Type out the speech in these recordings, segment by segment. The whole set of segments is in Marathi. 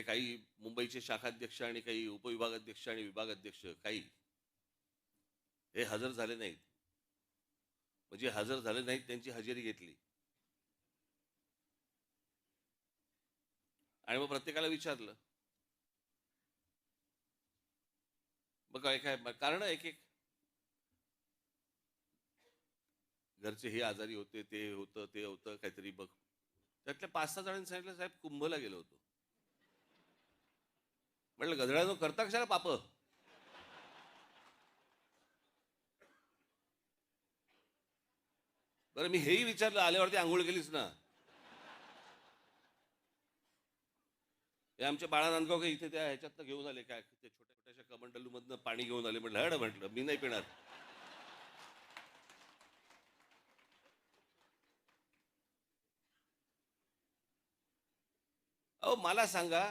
आणि काही मुंबईचे शाखाध्यक्ष आणि काही उपविभागाध्यक्ष आणि विभागाध्यक्ष काही. हे हजर झाले नाहीत. म्हणजे हजर झाले नाहीत त्यांची हजेरी घेतली. आणि मग प्रत्येकाला विचारलं. मग काय काय कारण एक एक. घरचे हे आजारी होते ते होतं ते होतं काहीतरी बघ. त्यातल्या पाच सहा जणांनी सांगितलं साहेब कुंभला गेलो होतो. म्हटलं गधड्यानो करता कशाला पाप? बरं मी हेही विचारलं आल्यावरती आंघोळ केलीस ना. हे आमच्या बाळा नांदगाव इथे त्या ह्याच्यातनं घेऊन आले काय ते छोट्या छोट्याशा कमंडलू मधनं पाणी घेऊन आले म्हटलं हड म्हटलं मी नाही पिणार. अहो मला सांगा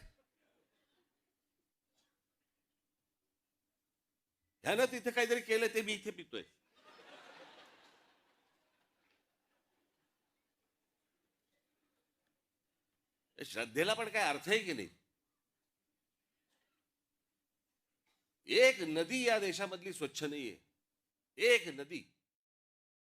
ह्यानं तिथे काहीतरी केलं ते मी इथे पितोय. श्रद्धेला पण काय अर्थ आहे की नाही? एक नदी या देशामधली स्वच्छ नाहीये. एक नदी.